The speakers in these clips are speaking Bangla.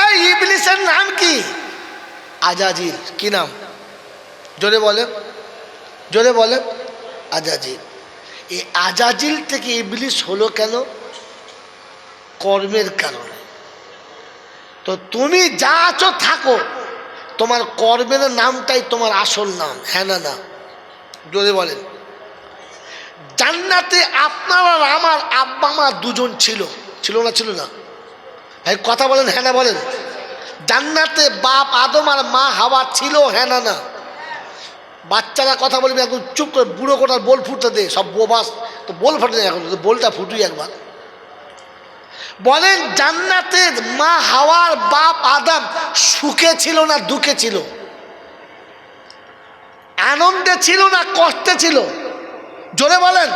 এই ইবলিসের নাম কি? আজাজিল। কি নাম? জোরে বলেন জোরে বলেন আজাজিল। এই আজাজিল থেকে ইবলিস হলো কেন? কর্মের কারণে। তো তুমি যা আছো থাকো। তোমার কর্মের নামটাই তোমার আসল নাম। হ্যাঁ না না? জোরে বলেন। জান্নাতে আপনার আমার আব্বা মা দুজন ছিল। ছিল না ছিল না? হ্যাঁ কথা বলেন হ্যাঁ না বলেন? জান্নাতে বাপ আদম আর মা হাওয়া ছিল হ্যাঁ না বাচ্চারা কথা বলবে এখন চুপ করে বুড়ো কোটার বোল ফুটতে দে, সব বোবাস তো বোল ফাটে না এখন বোলটা ফুটুই একবার। বলেন জান্নাতের মা হাওয়ার বাপ আদম সুখে ছিল না দুঃখে ছিল? আনন্দে ছিল না কষ্টে ছিল? জোরে বলেন।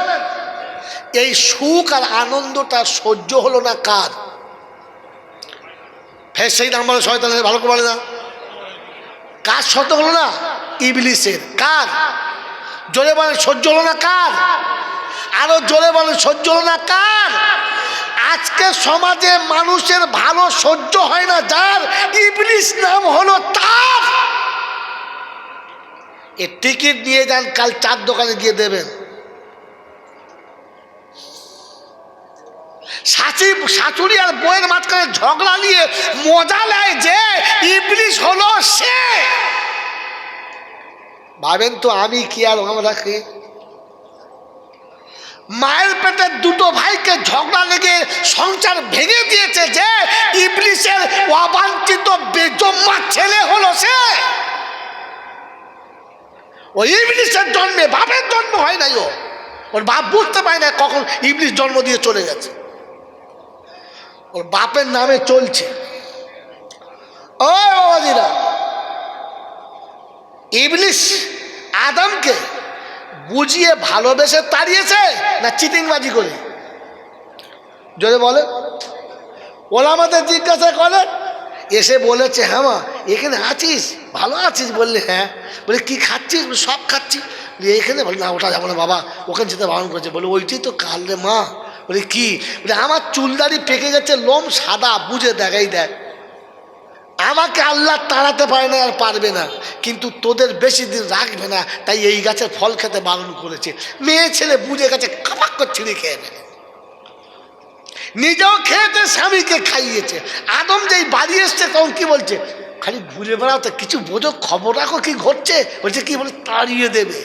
এই সুখ আর আনন্দটা সহ্য হলো না কার? ফের সেই নাম্বার শয়তানের ভালো করে বলে না কার সত্য হলো না? ইবলিসের। কার? জোরে বলেন, সহ্য হলো না কার? আরও জোরে বলেন, সহ্য হলো না কার? আজকে সমাজে মানুষের ভালো সহ্য হয় না, যার ইবলিস নাম হলো তার। এ টিকিট নিয়ে যান, কাল চার দোকানে গিয়ে দেবেন। শাশি শাশুড়ি আর বইয়ের মাঝখানে ঝগড়া নিয়ে মজা নেয় যে ইবলিশ হলো সে। ভাবেন তো আমি কি আর আমরা কে? মায়ের পেটের দুটো ভাইকে ঝগড়া লেগে সংসার ভেঙে দিয়েছে যে ইবলিশের অবাঞ্ছিত বেজম্মা ছেলে হলো সে। ওই ইবলিশের জন্মে, বাপের জন্ম হয় নাই ও। ওর বাপ বুঝতে পারে না কখন ইবলিশ জন্ম দিয়ে চলে গেছে। ওর বাপের নামে চলছে। ও বাবাজিরা ইবলিশ আদমকে বুঝিয়ে ভালোবেসে তাড়িয়েছে না চিটিংবাজি করে? যদি বলে, ওরা আমাদের জিজ্ঞাসা করে, এসে বলেছে হ্যাঁ মা, এখানে আছিস? ভালো আছিস? বললে হ্যাঁ। বলে, কি খাচ্ছিস? সব খাচ্ছি। এখানে বলে, না, ওটা যাব না বাবা, ওখানে যেতে বারণ করেছে। বলে, ওইটাই তো কাল রে মা। বলে, কি? বলে, আমার চুলদারি পেকে গেছে, লোম সাদা, বুঝে দেখাই দেখ। আমাকে আল্লাহ তাড়াতে পারে না আর পারবে না, কিন্তু তোদের বেশি দিন রাখবে না, তাই এই গাছের ফল খেতে বারণ করেছে। মেয়ে ছেলে বুঝে গেছে কাপাক করে ছিঁড়ে খেয়ে নেবে। নিজেও খেয়েছে, স্বামীকে খাইয়েছে। আদম যেই বাড়ি এসছে, তখন কি বলছে? খালি ঘুরে বেড়াও তো, কিছু বোঝো, খবর রাখো কি ঘটছে? বলছে কি? বলে, তাড়িয়ে দেবে।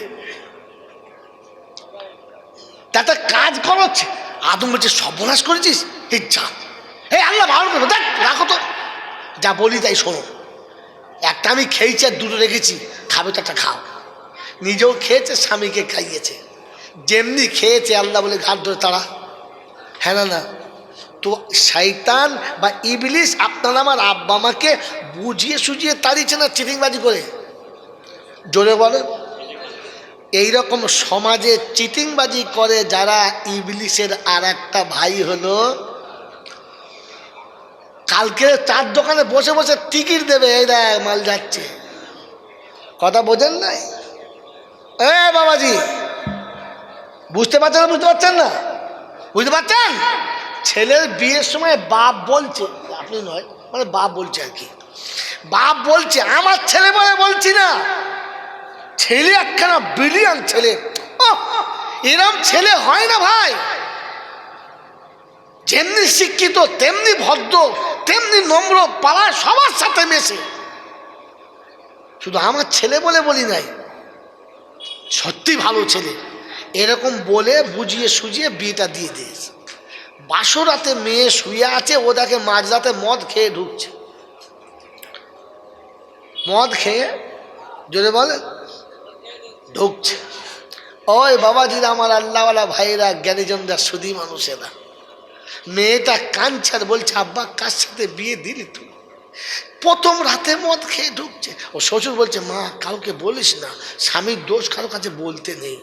তাতে কাজ করছে আদম বলছে সর্বনাশ করেছিস এই যা। আল্লাহ, ভালো করব দেখ, রাখো তো। যা বলি তাই শোনো। একটা আমি খেয়েছি আর দুটো রেখেছি, খাবে তো একটা খাও। নিজেও খেয়েছে, স্বামীকে খাইয়েছে। যেমনি খেয়েছে আল্লাহ বলে ঘাট ধরে তারা। হ্যাঁ না না। তো শৈতান বা ইবলিশ আপনার আমার আব্বা মাকে বুঝিয়ে সুঝিয়ে তাড়িয়েছে না চিটিংবাজি করে? জোরে বলে এইরকম সমাজে চিটিংবাজি করে যারা ইবলিশের আর একটা ভাই হলো, কালকে চার দোকানে বসে বসে টিকিট দেবে, এই দেখ, মাল যাচ্ছে। কথা বোঝেন নাই? এ বাবাজি, বুঝতে পারছেন বুঝতে পারছেন না? বুঝতে পারছেন? ছেলের বিয়ের সময় বাপ বলছে, আপনি নয় মানে বাপ বলছে আর কি। বাপ বলছে, আমার ছেলে বলে বলছি না। ছেলে একখানা বিলিয়ন ছেলে। এরম ছেলে হয় না ভাই। যেমনি শিক্ষিত, তেমনি ভদ্র, তেমনি নম্র পাড়ায় সবার সাথে মেশে। শুধু আমার ছেলে বলে বলি নাই, সত্যি ভালো ছেলে। এরকম বলে, বুঝিয়ে সুজিয়ে বিয়েটা দিয়ে দিয়েছে। বাসরাতে মেয়ে শুয়ে আছে, ও দেখে মাঝরাতে মদ খেয়ে ঢুকছে। মদ খেয়ে, জোরে বলে ঢুকছে। ওই বাবাজিরা আমার আল্লাহওয়ালা ভাইরা জ্ঞানীজনরা, সুদী মানুষেরা। মেয়েটা কাঞ্চার বলছে, আব্বা, কার সাথে বিয়ে দিলি তুই? প্রথম রাতে মদ খেয়ে ঢুকছে। ও শ্বশুর বলছে, মা, কাউকে বলিস না। স্বামীর দোষ কারও কাছে বলতে নেই।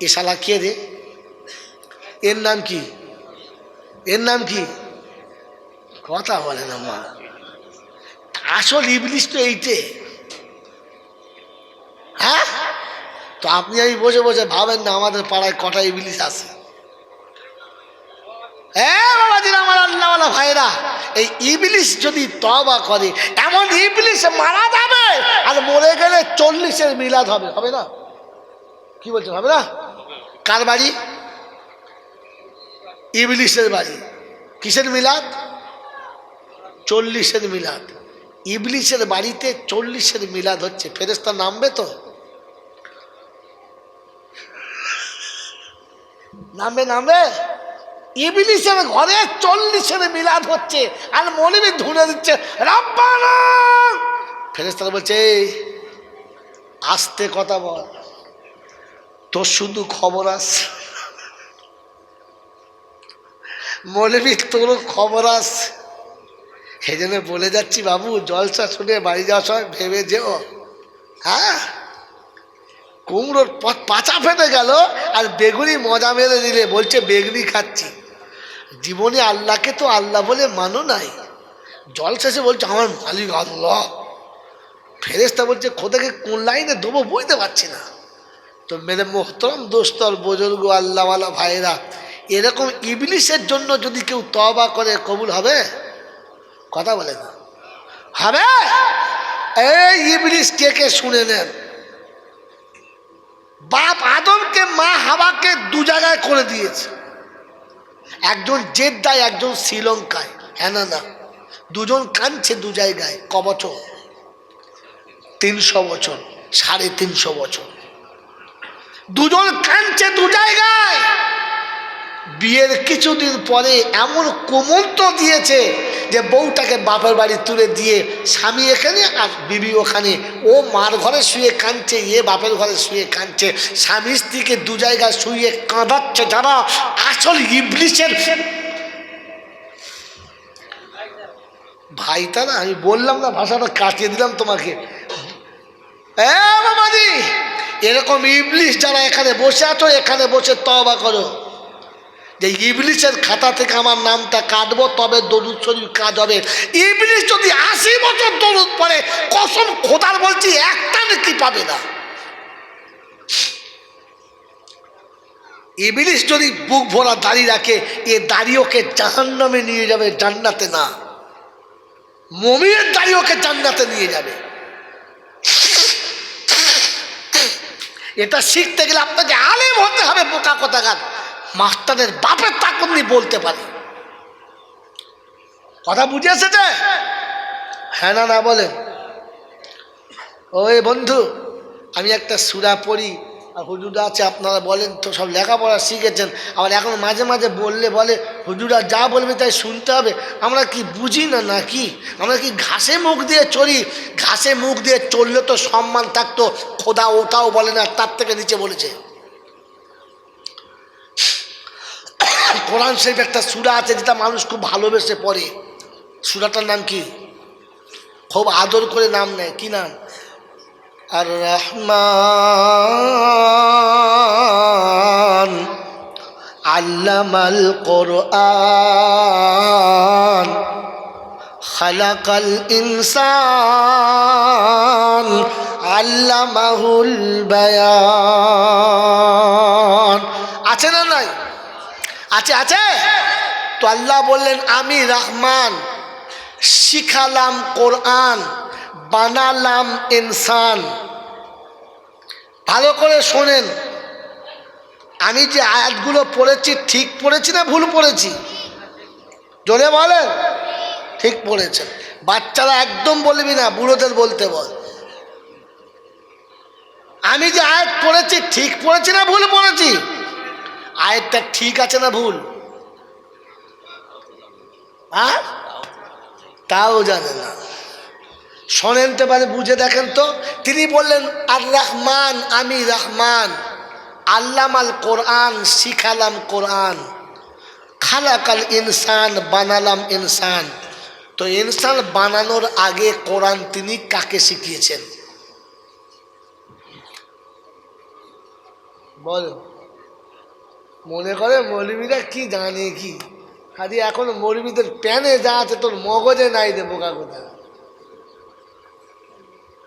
এ শালা কে রে? এর নাম কি? এর নাম কি? কথা বলে না, মা। আসল ইবলিশ তো এইটে। হ্যাঁ? তো আপনি আমি বসে বসে ভাবেন না, আমাদের পাড়ায় কটা ইবলিশ আছে। হ্যাঁ বাবাজির আমার আল্লাহওয়ালা ভাইরা, এই ইবলিশ যদি তবা করে, এমন ইবলিশ মারা যাবে আর মরে গেলে চল্লিশের মিলাদ হবে হবে না? কি বলছেন, হবে না? কার বাড়ি? ইবলিশের বাড়ি। কিসের মিলাদ? চল্লিশের মিলাদ। ইবলিশের বাড়িতে চল্লিশের মিলাদ হচ্ছে। ফেরেস্তা নামবে তো? নামবে নামবে? ইবলিশের ঘরে চল্লিশের মিলাদ হচ্ছে আর মলিবি ধুনে দিচ্ছে ফেরেস্তারা বলছে "এই, আস্তে কথা বল তোর শুধু খবর আস মৌলবী তোরও খবর আস সেই জন্য বলে যাচ্ছি বাবু জলসা শুনে বাড়ি যাওয়ার সময় ভেবে যেও হ্যাঁ? কুমড়োর পাচা ফেটে গেল আর বেগুনি মজা মেরে দিলে, বলছে, বেগুনি খাচ্ছি। জীবনে আল্লাহকে তো আল্লাহ বলে মানো নাই। জল শেষে বলছে, আমার মালিক আল্লাহ। ফেরেস্তা বলছে, খোদাকে কোন লাইনে দেবো বুঝতে পারছি না। তো মেরে মোহতরম দোস্তর বুজুর্গ আল্লাহওয়ালা ভাইরা এরকম ইবলিশের জন্য যদি কেউ তবা করে, কবুল হবে? কথা বলে না। হবে? এই ইবলিশ কে কে শুনে নেন? বাপ মা হাওয়াকে দু জায়গায় করে দিয়েছে। একজন জেদ্দায়, একজন শ্রীলঙ্কায় হ্যাঁ না না। দুজন কাঁদছে দু জায়গায়, ক বছর? তিনশো বছর, সাড়ে তিনশো বছর। দুজন কাঁদছে দু জায়গায়। বিয়ের কিছুদিন পরে এমন কোমন্ত দিয়েছে যে বউটাকে বাপের বাড়ি তুলে দিয়ে স্বামী এখানে আর বিবি ওখানে। ও মার ঘরে শুয়ে কাঁদছে, এ বাপের ঘরে শুয়ে কাঁদছে। স্বামী স্ত্রীকে দু জায়গায় শুয়ে কাঁদাচ্ছে যারা আসল ইবলিশের ভাই তা না আমি বললাম না, ভাষাটা কাটিয়ে দিলাম তোমাকে। বাবাজি, এরকম ইবলিশ যারা এখানে বসে আছো, এখানে বসে তবা করো। যে ইবলিশের খাতা থেকে আমার নামটা কাটবো, তবে দরুদ শরীর কাজ হবে। ইবলিশ যদি আশি বছর দরুদ পড়ে, কসম খোদার বলছি, একটা নাকি পাবে না। ইবলিশ যদি বুক ভরা দাড়ি রাখে, এ দাড়ি ওকে জাহান্নামে নিয়ে যাবে, জান্নাতে না। মমিনের দাড়ি ওকে জান্নাতে নিয়ে যাবে। এটা শিখতে গেলে আপনাকে আলেম হতে হবে, বোকা কথাগার মাস্টারের বাপের তাকুন্নি বলতে পারি। কথা বুঝে এসেছে? হ্যাঁ না না বলে ওই বন্ধু, আমি একটা সুরা পড়ি, আর হুজুরা আছে, আপনারা বলেন তো, সব লেখাপড়া শিখেছেন। আবার এখন মাঝে মাঝে বললে বলে, হুজুরা যা বলবে তাই শুনতে হবে। আমরা কি বুঝি না নাকি আমরা কি ঘাসে মুখ দিয়ে চলি ঘাসে মুখ দিয়ে চললে তো সম্মান থাকতো, খোদা ওটাও বলে না, তার থেকে নিচে বলেছে। কোরআন শরীফ একটা সুরা আছে যেটা মানুষ খুব ভালোবেসে পড়ে। সুরাটার নাম কি? খুব আদর করে নাম নেয়। কি নাম? আর রহমান আল্লামাল কোরআন খালাকাল ইনসান আল্লামাহুল বায়ান। আছে না নাই? আছে আছে? তো আল্লাহ বললেন, আমি রহমান, শিখালাম কোরআন, বানালাম ইনসান। ভালো করে শোনেন, আমি যে আয়াতগুলো পড়েছি, ঠিক পড়েছি না ভুল পড়েছি? জোরে বলেন, ঠিক পড়েছেন। বাচ্চারা একদম বলবি না, বুড়োদের বলতে বল। আমি যে আয়াত পড়েছি, ঠিক পড়েছি না ভুল পড়েছি? আয়াতটা ঠিক আছে না ভুল? হ্যাঁ? তাও জানে না। শোনেন তো পারে বুঝে দেখেন তো। তিনি বললেন আর রহমান আমি রহমান। আল্লাম আল কোরআন, শিখালাম কোরআন। খালাকাল ইনসান, বানালাম ইনসান। তো ইনসান বানানোর আগে কোরআন তিনি কাকে শিখিয়েছেন? বল মনে করে মৌলবীরা কি জানে কি? খালি এখন মৌলবীদের প্যানে যা আছে তোর মগজে নাই রে বোকা কোথা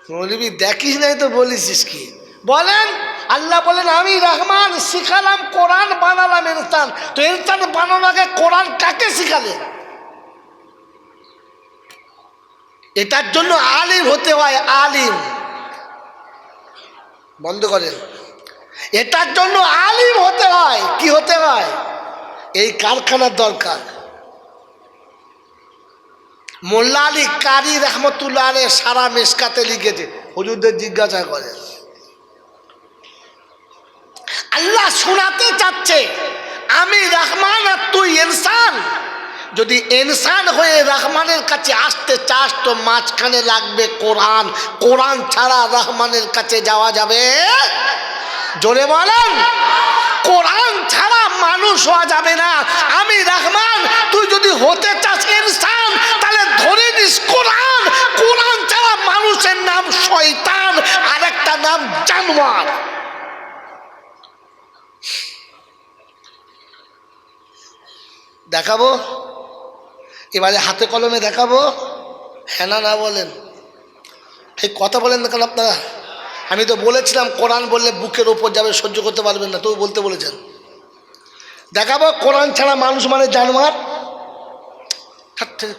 মৌলবী দেখিস নাই তো বলিস কি? বলেন, আল্লাহ বলেন, আমি রহমান শিখালাম, কোরআন বানালাম ইনসান তো ইনসান বানানোর আগে কোরআন কাকে শিখালে? এটার জন্য আলিম হতে হয়, আলিম। বন্ধ করেন। এটার জন্য আলিম হতে হয়। কি হতে হয়? এই কারখানার দরকার। মোল্লা আলী কারি রহমতুল্লাহ সারা মেসকাতে লিখেছে। হুজুরদের জিজ্ঞাসা করে। আল্লাহ শোনাতে চাচ্ছে, আমি রহমান আর তুই ইনসান। যদি ইনসান হয়ে রহমানের কাছে আসতে চাস, তো মাঝখানে লাগবে কোরআন। কোরআন ছাড়া রহমানের কাছে যাওয়া যাবে? জোরে বলেন। কোরআন ছাড়া মানুষ হওয়া যাবে না। আমি রহমান, তুই যদি হতে চাস ইনসান, তাহলে ধরে নিস কোরআন। কোরআন ছাড়া মানুষের নাম শয়তান আর একটা নাম জানোয়ার। দেখাবো? এবারে হাতে কলমে দেখাবো? হ্যাঁ না বলেন। ঠিক কথা বলেন না কেন আপনারা? আমি তো বলেছিলাম, কোরআন বললে বুকের ওপর যাবে, সহ্য করতে পারবেন না, তবু বলতে বলেছেন। দেখাবো, কোরআন ছাড়া মানুষ মানে জানোয়ার।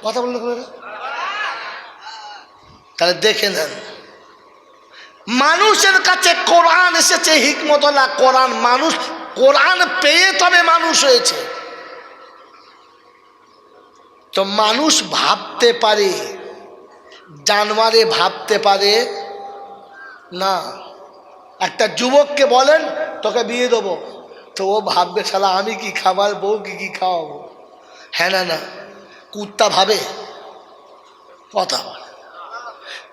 কথা বলেন? তাহলে দেখে নেন। মানুষের কাছে কোরআন এসেছে হিকমতলা কোরআন মানুষ, কোরআন পেয়ে তবে মানুষ হয়েছে। তো মানুষ ভাবতে পারে, জানোয়ারে ভাবতে পারে না, একটা যুবককে বলেন, তোকে বিয়ে দেবো। তো ও ভাববে, শালা, আমি কি খাবার বউ কি কি খাওয়াবো? হ্যাঁ না না, কুত্তা ভাবে। কথা বলে।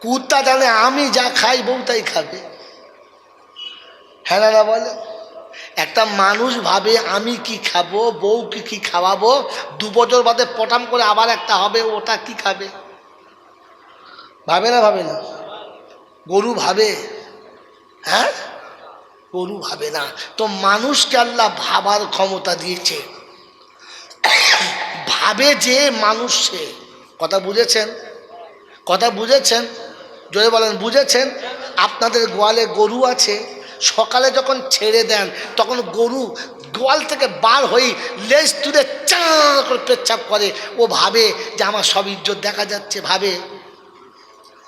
কুত্তা জানে, আমি যা খাই, বউ তাই খাবে। হ্যাঁ না বলে। একটা মানুষ ভাবে, আমি কি খাব বউ কি কি খাওয়াবো? দু বছর বাদে পটাম করে আবার একটা হবে, ওটা কি খাবে? ভাবে না ভাবে না। গরু ভাবে? হ্যাঁ? গরু ভাবে না। তো মানুষকে আল্লাহ ভাবার ক্ষমতা দিয়েছে। ভাবে যে মানুষ সে। কথা বুঝেছেন? কথা বুঝেছেন? জোরে বলেন, বুঝেছেন? আপনাদের গোয়ালে গরু আছে। সকালে যখন ছেড়ে দেন, তখন গরু গোয়াল থেকে বার হয়ে লেজ তুলে চা করে পেচ্ছাপ করে। ও ভাবে যে আমার সব ইজ্জত দেখা যাচ্ছে, ভাবে?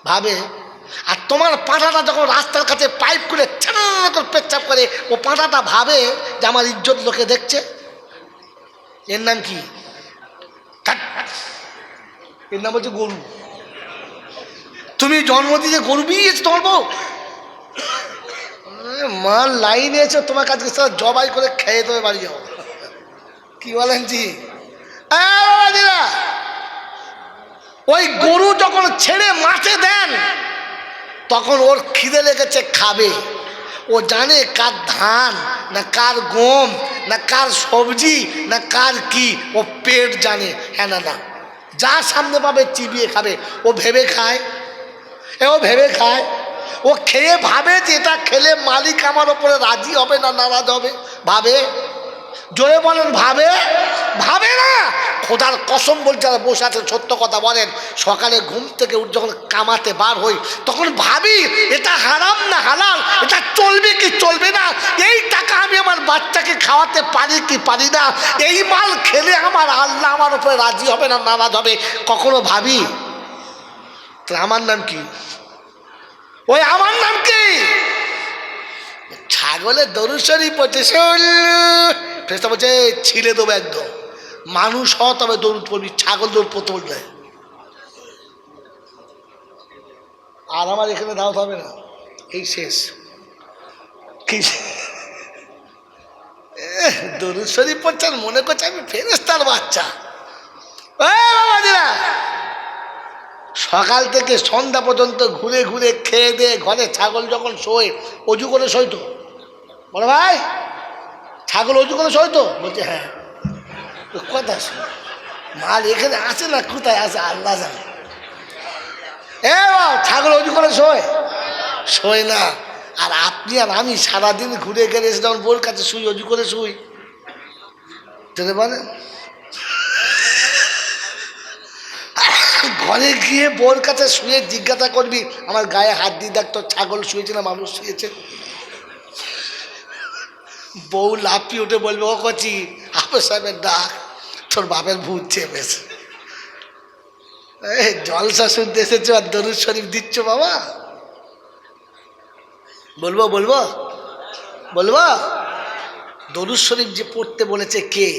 ভাবে? আর তোমার পাঁঠাটা যখন রাস্তার কাছে পাইপ করে করে পেচ্ছাপ করে, ও পাঁঠাটা ভাবে যে আমার ইজ্জত লোকে দেখছে? এর নাম কি? এর নাম হচ্ছে গরু। তুমি জন্ম দিয়ে গরু বিয়েছো তোমার বউ? মার লাইনে এসে তোমার কাছে জবাই করে খেয়ে তুমি বাড়ি যাও। কি বলেন জি? ওই গরু যখন ছেড়ে মাঠে দেন তখন ওর খিদে লেগেছে খাবে। ও জানে কার ধান, না কার গম, না কার সবজি, না কার কি। ও পেট জানে হ্যাঁ না যা সামনে পাবে চিবিয়ে খাবে। ও ভেবে খায়। এ, ও ভেবে খায়। ও খেয়ে ভাবে যে এটা খেলে মালিক আমার ওপরে রাজি হবে না নারাজ হবে। ভাবে। জোরে বলেন, ভাবে? ভাবে না! খোদার কসম বলছে যারা বসে আছেন, সত্য কথা বলেন, সকালে ঘুম থেকে উঠে যখন কামাতে বার হই, তখন ভাবি, এটা হারাম না হালাল? এটা চলবে কি চলবে না? এই টাকা আমি আমার বাচ্চাকে খাওয়াতে পারি কি পারি না? এই মাল খেলে আমার আল্লাহ আমার উপরে রাজি হবে না নারাজ হবে? কখনো ভাবি? আমার নাম কি? ওই আমার নাম কি? ছাগলের দরুসরি পড়ছে ফেসটা বলছে ছিঁড়ে দেবো একদম। মানুষ হ তবে দৌড় পড়বি, ছাগল দৌড় পড়তে বলবে। আর আমার এখানে দাওয়াত হবে না। এই শেষ। কি দরুদ শরীফ পড়ছেন মনে করছে আমি ফেরেস্তার বাচ্চা। এ, বাবাজিরা! সকাল থেকে সন্ধ্যা পর্যন্ত ঘুরে ঘুরে খেয়ে দিয়ে ঘরে ছাগল যখন শোয়, অজু করে শোয় তো বলো ভাই, ছাগল অজু করে শোয় তো বলছে হ্যাঁ। কথা শোন, মাল এখানে আসে না, কোথায় আসে আল্লাহ জানে। এ ছাগল অজু করে শোয়? শোয় না। আর আপনি আর আমি সারাদিন ঘুরে গেলে যখন বোর কাছে শুই, অজু করে শুই। যেতে বলেন ঘরে গিয়ে বোর কাছে শুয়ে জিজ্ঞাসা করবি, আমার গায়ে হাত দিয়ে দেখ, তোর ছাগল শুয়েছে না মানুষ শুয়েছে? বউ লাফিয়ে উঠে বলবে, ও কচি হাফেজ সাহেবের ডাক, তোর বাপের ভূত চেপেছে। এই জলসা শুনতে এসেছ আর দরুদ শরীফ দিচ্ছ বাবা? বলব বলব? বলব? দরুদ শরীফ যে পড়তে বলেছে কে?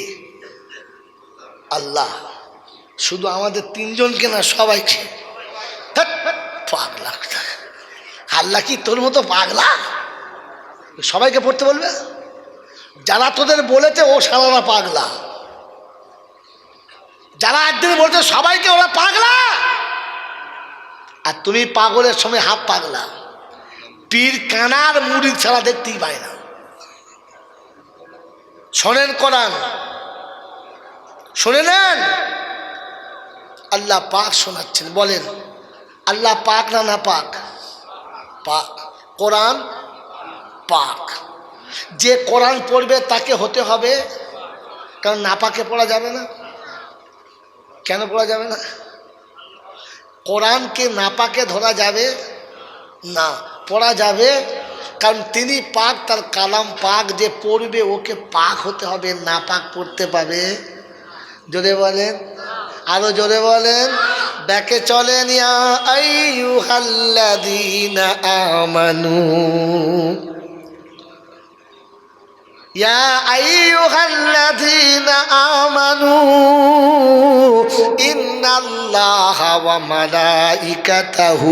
আল্লাহ। শুধু আমাদের তিনজনকে না, সবাইকে। পাগলা আল্লাহ কি তোর মতো পাগলা? সবাইকে পড়তে বলবে? যারা তোদের বলেছে, ও সারারা পাগলা। যারা একদিন বলছে, সবাইকে ওরা পাগলা। আর তুমি পাগলের সময় হাফ পাগলা। পীর কানার মুড়ি ছাড়া দেখতেই পায় না। শোনেন করান শুনে নেন আল্লাহ পাক শোনাচ্ছেন, বলেন, আল্লাহ পাক না না পাক? পাক কোরআন পাক। যে কোরআন পড়বে তাকে হতে হবে, কারণ না পাকে পড়া যাবে না। কেন পড়া যাবে না? কোরআনকে না পাকে ধরা যাবে না, পড়া যাবে, কারণ তিনি পাক, তার কালাম পাক, যে পড়বে ওকে পাক হতে হবে না পাক পড়তে পাবে যদি বলেন আরও জোরে বলেন ব্যাকে চলেন ইয়া আইয়ুহাল্লাযীনা আমানু। يا أيها الذين آمنوا إن الله وملائكته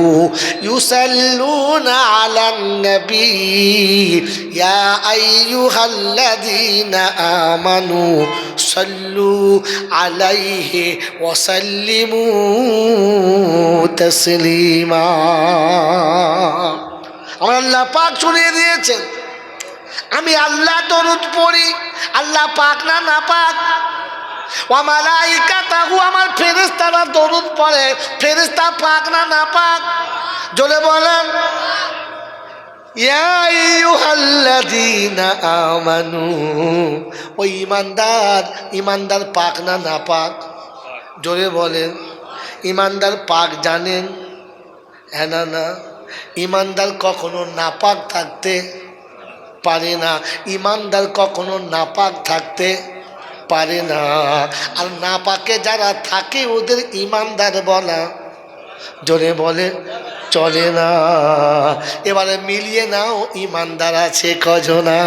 يصلون على النبي يا أيها الذين آمنوا صلوا عليه وسلموا تسليما আমার আল্লাহ পাক শুনিয়ে দিয়েছেন আমি আল্লাহ দরুদ পড়ি, আল্লাহ পাক না না পাক? ওয়ামালাইকা তাহু আমার ফেরেস্তারা দরুদ পড়ে ফেরেস্তা পাক না না পাক? জোরে বলেন। আমানু ওই ইমানদার ইমানদার পাক না না পাক? জোরে বলেন। ইমানদার পাক জানেন? হ্যাঁ না না? ইমানদার কখনো নাপাক থাকতে পারে না। ইমানদার কখনো নাপাক থাকতে পারে না। আর নাপাকে যারা থাকে, ওদের ইমানদার বলা জোরে বলে চলে না। এবারে মিলিয়ে নাও, ইমানদার আছে কজনা।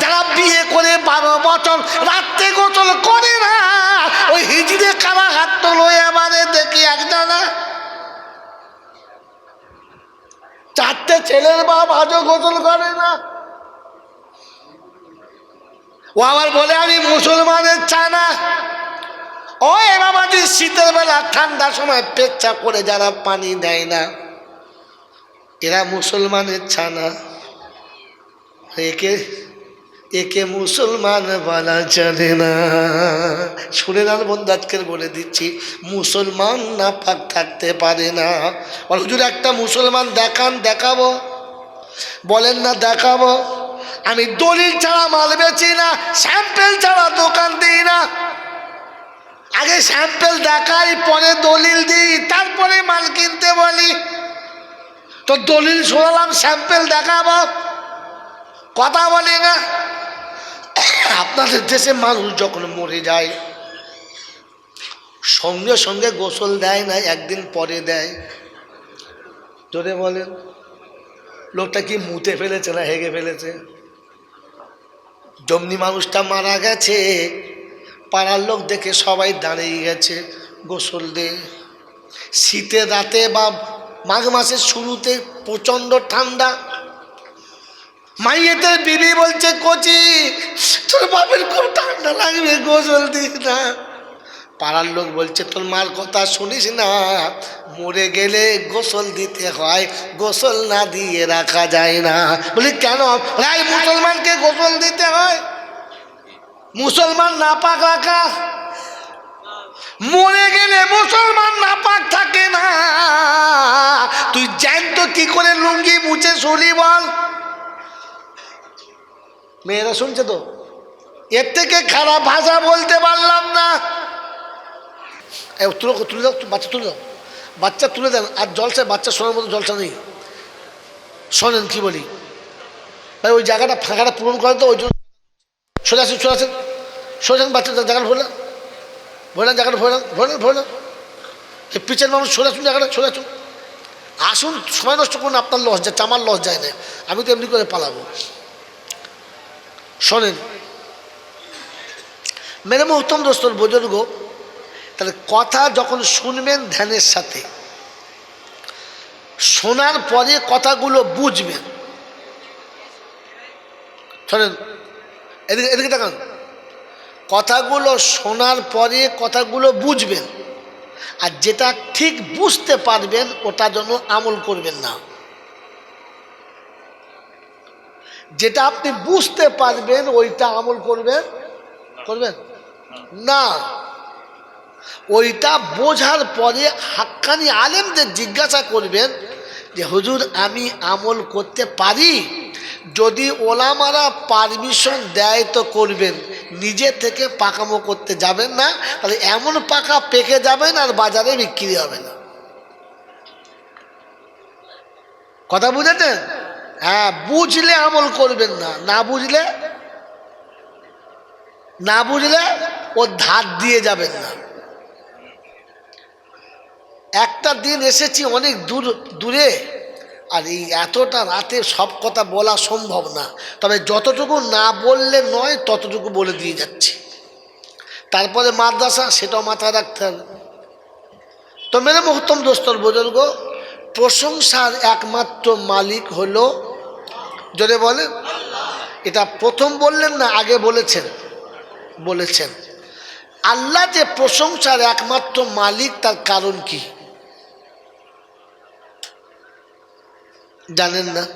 যারা বিয়ে করে বারো বছর রাত্রে গোসল করে না, ওই হিজড়ে কারা হাত তোলো এবারে দেখি একজনা। চারটে ছেলের বাপ আজও গোসল করে না। ও আবার বলে, আমি মুসলমানের চানা ও এরামাজি শীতের বেলা ঠান্ডার সময় পেচ্ছা করে যারা পানি দেয় না, এরা মুসলমানের ছানা। একে একে মুসলমান বলা চলে না। শুনে না বন্ধু আজকের বলে দিচ্ছি, মুসলমান না পাক থাকতে পারে না। হুজুর, একটা মুসলমান দেখান, দেখাবো। বলেন না, দেখাবো। আমি দলিল ছাড়া মাল বেচি না, স্যাম্পেল ছাড়া দোকান দিই না। আগে স্যাম্পেল দেখাই, পরে দলিল দিই, তারপরে মাল কিনতে বলি। তো দলিল শোনালাম, স্যাম্পেল দেখাবো। কথা বলি না। আপনাদের দেশে মানুষ যখন মরে যায়, সঙ্গে সঙ্গে গোসল দেয় না, একদিন পরে দেয়। জোরে বলেন, লোকটা কি মুতে ফেলেছে না হেগে ফেলেছে? জমনি মানুষটা মারা গেছে, পাড়ার লোক দেখে সবাই দাঁড়িয়ে গেছে গোসল দে শীতে, রাতে বা মাঘ মাসের শুরুতে প্রচণ্ড ঠান্ডা। মাইয়েতে বিবি বলছে, কচি, তোর বাপের খুব ঠান্ডা লাগবে, গোসল দিস না। পাড়ার লোক বলছে, তোর মার কথা শুনিস না? মরে গেলে গোসল দিতে হয়, গোসল না দিয়ে রাখা যায় না। বলি, কেন? রাই মুসলমানকে গোসল দিতে হয়? মুসলমান না পাক রাখা? মরে গেলে মুসলমান না পাক থাকে না। তুই তো কি করে লুঙ্গি মুছে শুনি বল? মেয়েরা শুনছে তো? এর থেকে খারাপ ভাষা বলতে পারলাম না। তুলে তুলে দাও, বাচ্চা তুলে দাও। বাচ্চা তুলে দেন, আর জলসা, বাচ্চা শোনার মতো জলসা নেই। শোনেন কি বলি? ভাই, ওই জায়গাটা ফাঁকাটা পূরণ করেন তো, ওই জন্য সরে আসুন সরে আসুন। আসুন বাচ্চা জায়গাটা ভরলেন ভরলেন জায়গাটা ভরলেন ভরলেন ভরলেন এই পিছের মানুষ সরে আসুন, জায়গাটা সরে আসুন। আসুন, সময় নষ্ট করুন, আপনার লস যাচ্ছে, আমার লস যায় না। আমি তো এমনি করে পালাবো। শোনেন। মেরে উত্তম দোস্তর বুজুর্গ তাহলে কথা যখন শুনবেন ধ্যানের সাথে, শোনার পরে কথাগুলো বুঝবেন। শোনেন এদিকে এদিকে দেখান কথাগুলো শোনার পরে কথাগুলো বুঝবেন, আর যেটা ঠিক বুঝতে পারবেন, ওটা জন্য আমল করবেন না। যেটা আপনি বুঝতে পারবেন, ওইটা আমল করবেন? করবেন? না। ওইটা বোঝার পরে হাক্কানি আলেমদের জিজ্ঞাসা করবেন যে, হুজুর, আমি আমল করতে পারি? যদি ওলামারা পারমিশন দেয় তো করবেন। নিজে থেকে পাকামো করতে যাবেন না, তাহলে এমন পাকা পেকে যাবেন আর বাজারে বিক্রি হবে না। কথা বুঝেছেন? হ্যাঁ বুঝলে আমল করবেন না না বুঝলে? না বুঝলে ও ধার দিয়ে যাবেন না। একটা দিন এসেছি অনেক দূর, দূরে, আর এই এতটা রাতে সব কথা বলা সম্ভব না। তবে যতটুকু না বললে নয়, ততটুকু বলে দিয়ে যাচ্ছি। তারপরে মাদ্রাসা, সেটাও মাথায় রাখতে হবে। তো মেরে মহত্তম দোস্তর বুজুর্গ প্রশংসার একমাত্র মালিক হলো যদি বলে, এটা প্রথম বললেন না, আগে বলেছেন? বলেছেন। আল্লাহ যে প্রশংসার একমাত্র মালিক, তার কারণ কি? জানেন না?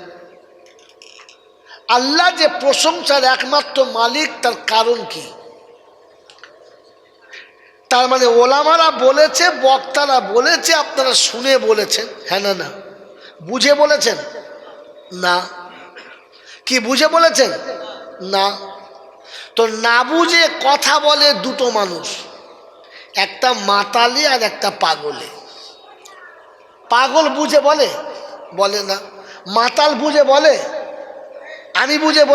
আল্লাহ যে প্রশংসার একমাত্র মালিক, তার কারণ কি? তার মানে ওলামারা বলেছে, বক্তারা বলেছে, আপনারা শুনে বলেছেন হ্যাঁ না না? বুঝে বলেছেন? না। কি বুঝে বলেছেন? না। তো না বুঝে কথা বলে দুটো মানুষ, একটা মাতালি আর একটা পাগলে। পাগল বুঝে বলে? বলে না। মাতাল বুঝে বলে? আমি বুঝে